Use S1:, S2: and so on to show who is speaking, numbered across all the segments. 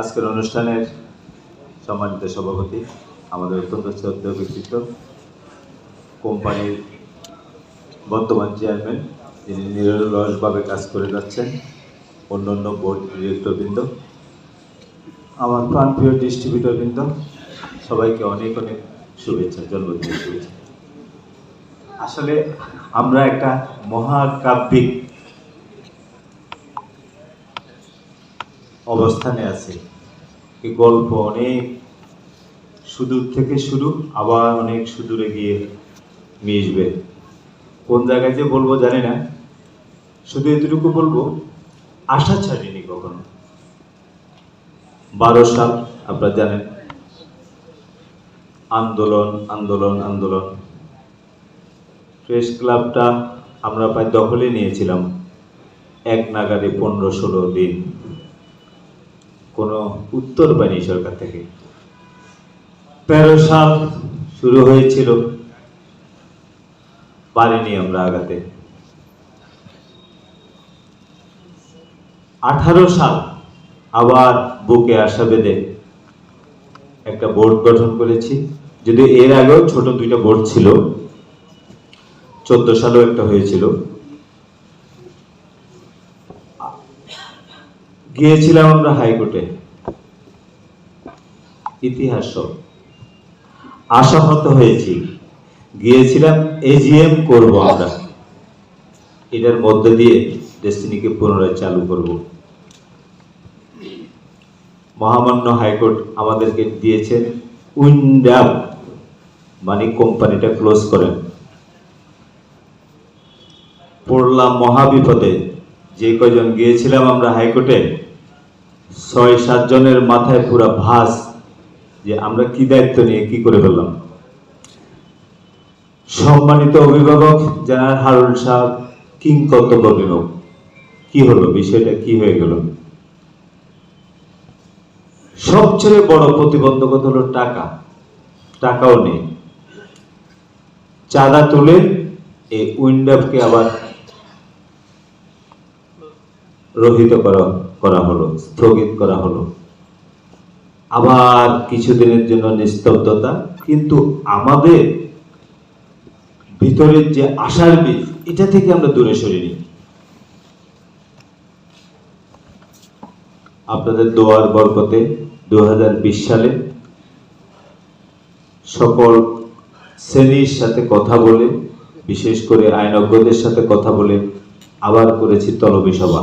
S1: আজকের অনুষ্ঠানের সম্মানিত সভাপতি, আমাদের অত্যন্ত শ্রদ্ধেয় ব্যক্তিত্ব, কোম্পানির বর্তমান চেয়ারম্যান, যিনি নিরলসভাবে কাজ করে যাচ্ছেন, অন্যান্য বোর্ড ডিরেক্টরবৃন্দ, আমার প্রাণপ্রিয় ডিস্ট্রিবিউটরবৃন্দ, সবাইকে অনেক অনেক শুভেচ্ছা, জন্মদিনের শুভেচ্ছা। আসলে আমরা একটা মহাকাব্যিক অবস্থানে আছি। এই গল্প অনেক সুদূর থেকে শুরু, আবার অনেক সুদূরে গিয়ে মিশবে। কোন জায়গায় যে বলব জানি না। শুধু এতটুকু বলব, আশা ছাড়িনি কখনো। বারো সাল, আপনারা জানেন। আন্দোলন আন্দোলন আন্দোলন। প্রেস ক্লাবটা আমরা প্রায় দখলে নিয়েছিলাম। এক নাগারে পনেরো ষোলো দিন। কোনো উত্তর পাইনি সরকার থেকে। তেরো সাল শুরু হয়েছিল। পারিনি আমরা আগাতে। আঠারো সাল আবার বুকে আশা বেঁধে একটা বোর্ড গঠন করেছি। যদি এর আগেও ছোট দুইটা বোর্ড ছিল। চোদ্দ সালেও একটা হয়েছিল। গিয়েছিলাম আমরা হাইকোর্টে। ইতিহাস আশাহত হয়েছি। গিয়েছিলাম এজিএম করব আমরা। এটার মধ্যে দিয়ে ডেস্টিনিকে পুনরায় চালু করব। মহামান্য হাইকোর্ট আমাদেরকে দিয়েছেন উইন্ডাপ মানে কোম্পানিটা ক্লোজ করেন। পড়লাম মহাবিপদে। যে কয়জন গিয়েছিলাম আমরা হাইকোর্টে, ছয়, সাত জনের মাথায় পুরা ভাস যে আমরা কি দায়িত্ব নিয়ে কি করে ফেললাম। সম্মানিত অভিভাবক জেনারেল হারুন সাহেব, কিং কর্তব্য বিভাগ কি হলো? বিষয়টা কি হয়ে গেল? সবচেয়ে বড় প্রতিবন্ধকতা হলো টাকা। টাকাও নেই। চাঁদা তুলে এই উইন্ডাপকে আবার রহিত করা করা হলো, স্থগিত করা হলো। আবার কিছুদিনের জন্য নিস্তব্ধতা, কিন্তু আমাদের ভিতরের যে আশার বীজ, এটা থেকে আমরা দূরে সরিনি। আপনাদের দোয়ার বরকতে দু হাজার বিশ সালে সকল শ্রেণির সাথে কথা বলে, বিশেষ করে আইনজ্ঞদের সাথে কথা বলে, আবার করেছি তলবি সভা।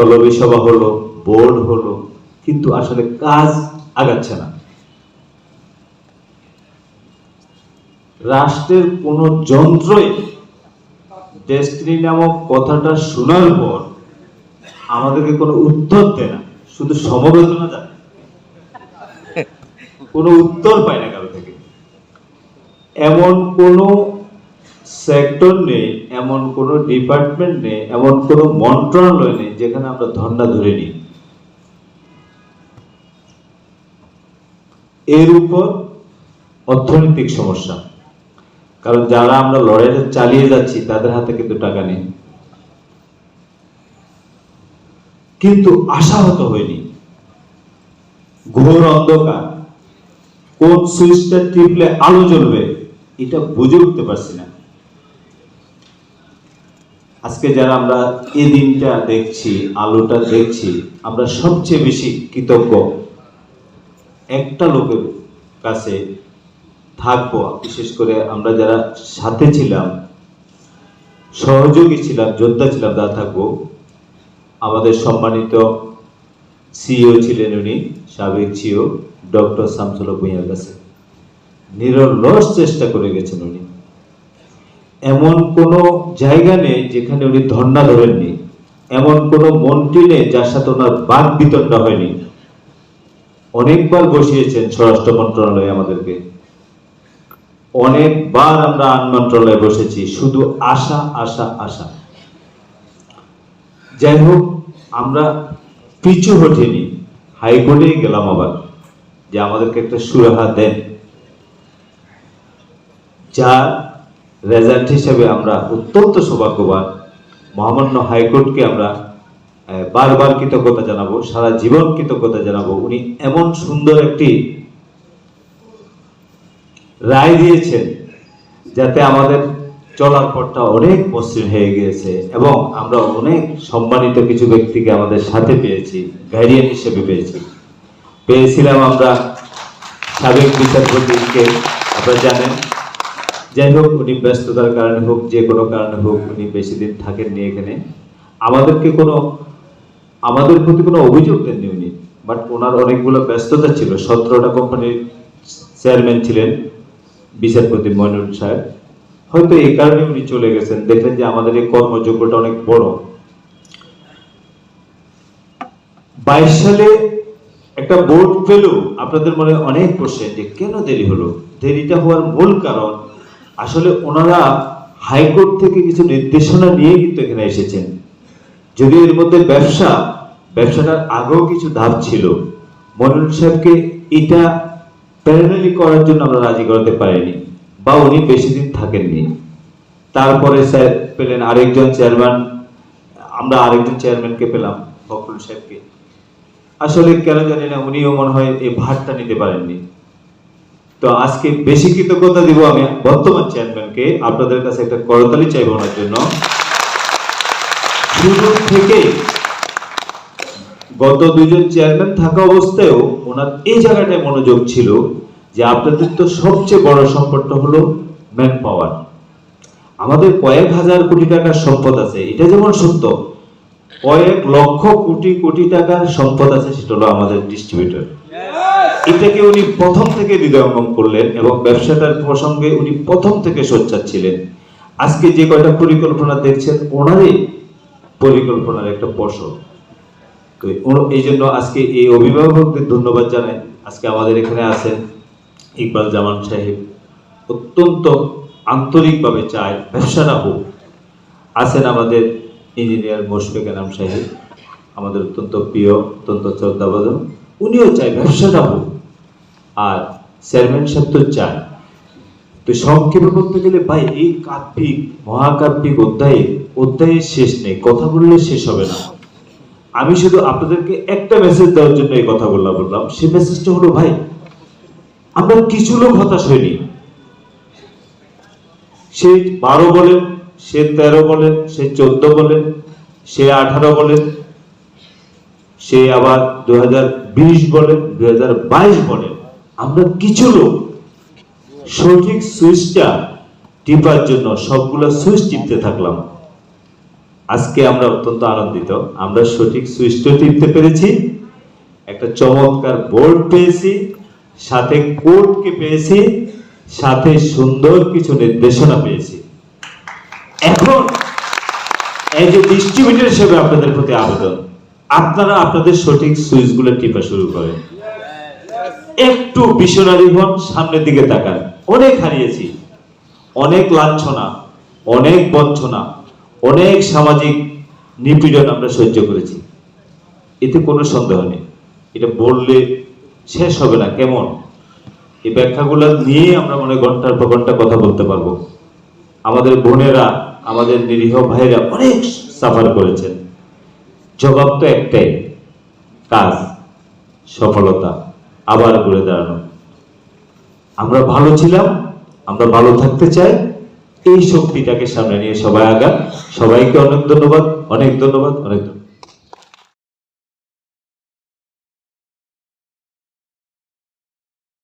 S1: তলবি সভা হলো, বোর্ড হলো, কিন্তু আসলে কাজ আগাচ্ছে না। রাষ্ট্রের কোন যন্ত্রই ডেস্টিনি নামক কথাটা শোনার পর আমাদেরকে কোনো উত্তর দেয় না, শুধু সমবেদনা দেয় কোনো উত্তর পায় না কারও থেকে। এমন কোনো সেক্টর নেই এমন কোনো ডিপার্টমেন্ট নেই এমন কোনো মন্ত্রণালয় নেই যেখানে আমরা ধর্ণা ধরে নিই। এর উপর অর্থনৈতিক সমস্যা। কারণ যারা আমরা লড়াইটা চালিয়ে যাচ্ছি, তাদের হাতে কিন্তু টাকা নেই। কিন্তু আশাহত হয়নি ঘোর অন্ধকার। কোন সুইচটা টিপলে আলো জ্বলবে, এটা বুঝে উঠতে পারছি না। আজকে যারা আমরা এই দিনটা দেখছি, আলোটা দেখছি, আমরা সবচেয়ে বেশি কৃতজ্ঞ। একটা লোকের কাছে থাকব, বিশেষ করে আমরা যারা সাথে ছিলাম, সহযোগী ছিলাম, যোদ্ধা ছিলাম তারা থাকব, আমাদের সম্মানিত সিইও ছিলেন উনি, সাবেক সিও ডক্টর শামসুল ভুঁইয়ার কাছে। নিরলস চেষ্টা করে গেছেন উনি। এমন কোন জায়গা নেই যেখানে উনি ধর্ণা ধরেননি। এমন কোন মন্ত্রী নেই যার সাথে ওনার বাদ বিতণ্ডা হয়নি। অনেকবার বসিয়েছেন স্বরাষ্ট্র মন্ত্রণালয়ে আমাদেরকে। অনেকবার আমরা আইন মন্ত্রণালয়ে বসেছি, শুধু আশা আশা আশা। যাই হোক, আমরা পিছু হটিনি, হাইকোর্টেই গেলাম আবার যে আমাদেরকে একটা সুরাহা দেন। যার রেজাল্ট হিসেবে আমরা অত্যন্ত সৌভাগ্যবান। মহামান্য হাইকোর্টকে আমরা বারবার কৃতজ্ঞতা জানাব, সারা জীবন কৃতজ্ঞতা জানাব। উনি এমন সুন্দর একটি রায় দিয়েছেন যাতে আমাদের চলার পথটা অনেক মসৃণ হয়ে গিয়েছে এবং আমরা অনেক সম্মানিত কিছু ব্যক্তিকে আমাদের সাথে পেয়েছি গাইডিয়ান হিসেবে পেয়েছি। পেয়েছিলাম আমরা সাবেক বিচারপতিকে, আপনারা জানেন। যাই হোক, উনি ব্যস্ততার কারণে হোক, যে কোনো কারণে হোক, উনি বেশি দিন থাকেননি এখানে। আমাদেরকে কোনো, আমাদের প্রতি কোনো অভিযোগ দেননি উনি বাট ওনার অনেকগুলো ব্যস্ততা ছিল। সতেরোটা কোম্পানির চেয়ারম্যান ছিলেন, বিচারপতি মইনুল সাহেব। হয়তো এই কারণে উনি চলে গেছেন। দেখলেন যে আমাদের এই কর্মযোগ্যটা অনেক বড়। বাইশ সালে একটা বোর্ড পেল, আপনাদের মনে অনেক প্রশ্ন যে কেন দেরি হলো? দেরিটা হওয়ার মূল কারণ আসলে ওনারা হাইকোর্ট থেকে কিছু নির্দেশনা নিয়ে কিন্তু এখানে এসেছেন। যদি এর মধ্যে ব্যবসা, ব্যবসাটার আগেও কিছু ধাপ ছিল। মনির সাহেবকে এটা প্যারালালি করার জন্য আমরা রাজি করাতে পারিনি, বা উনি বেশি দিন থাকেননি। তারপরে স্যার পেলেন আরেকজন চেয়ারম্যান, আমরা আরেকজন চেয়ারম্যানকে পেলাম, ফখরুল সাহেবকে। আসলে কেন জানি না, উনিও মনে হয় এই ভারটা নিতে পারেননি। তো আজকে বেশি কৃতজ্ঞতা দিব আমি বর্তমান চেয়ারম্যানকে আপনাদের কাছে একটা করতালি চাইব ওনার জন্য। শুরু থেকে গত দুইজন চেয়ারম্যান থাকা অবস্থায়ও ওনার এই জায়গাটায় মনোযোগ ছিল যে আপনাদের তো সবচেয়ে বড় সম্পদটা হলো ম্যান পাওয়ার। আমাদের কয়েক হাজার কোটি টাকার সম্পদ আছে, এটা যেমন সত্য, কয়েক লক্ষ কোটি কোটি টাকার সম্পদ আছে, সেটা হলো আমাদের ডিস্ট্রিবিউটর এটাকে উনি প্রথম থেকে হৃদয়ঙ্গম করলেন এবং ব্যবসাটার প্রসঙ্গে উনি প্রথম থেকে সোচ্চার ছিলেন। আজকে যে কয়টা পরিকল্পনা দেখছেন, ওনারই পরিকল্পনার একটা তো এই জন্য আজকে এই অভিভাবকদের ধন্যবাদ জানাই। আজকে আমাদের এখানে আছেন ইকবাল জামান সাহেব। অত্যন্ত আন্তরিকভাবে চায়, ব্যবসাটা হোক। আছেন আমাদের ইঞ্জিনিয়ার মোশফিক এনাম সাহেব। আমাদের অত্যন্ত প্রিয়, অত্যন্ত শ্রদ্ধাভাজন। উনিও চায় ব্যবসাটা হোক আর চেয়ারম্যান সাহেব তো চায়। তো সংক্ষেপে বলতে গেলে, ভাই, এই কাব্যিক, মহাকাব্যিক অধ্যায়ে, অধ্যায়ের শেষ নেই, কথা বললে শেষ হবে না। আমি শুধু আপনাদেরকে একটা মেসেজ দেওয়ার জন্য এই কথা বললাম বললাম, সে মেসেজটা হলো, ভাই, আমরা কিছু লোক হতাশ হয়নি সে বারো বলেন, সে তেরো বলেন, সে চোদ্দ বলেন, সে আঠারো বলেন সে আবার দু বলেন দু বলেন আমরা কিছু লোক সঠিক সুইচটা টিপার জন্য সবগুলো সুইচ টিপতে থাকলাম। আজকে আমরা অত্যন্ত আনন্দিত। আমরা সঠিক সুইচটা টিপতে পেরেছি। একটা চমৎকার বোর্ড পেয়েছি, সাথে কোডকে পেয়েছি, সাথে সুন্দর কিছু নির্দেশনা পেয়েছি। এখন এই যে ডিস্ট্রিবিউটর হিসেবে আপনাদের প্রতি আবেদন আপনারা আপনাদের সঠিক সুইচগুলো টিপা শুরু করেন। একটু বিশনারি হন সামনের দিকে তাকান। অনেক হারিয়েছি। অনেক লাঞ্ছনা, অনেক বঞ্চনা, অনেক সামাজিক নিপীড়ন আমরা সহ্য করেছি। এতে কোনো সন্দেহ নেই। এটা বললে শেষ হবে না। কেমন? এই ব্যাখ্যাগুলো নিয়ে আমরা মনে ঘণ্টার পর ঘণ্টা কথা বলতে পারব। আমাদের বোনেরা, আমাদের নিরীহ ভাইরা অনেক সাফার করেছেন। জবাব তো একটাই, কাজ, সফলতা, আবার ঘুরে দাঁড়ানো। আমরা ভালো ছিলাম, আমরা ভালো থাকতে চাই, এই শক্তিটাকে সামনে নিয়ে সবাই আগান সবাইকে অনেক ধন্যবাদ অনেক ধন্যবাদ অনেক ধন্যবাদ।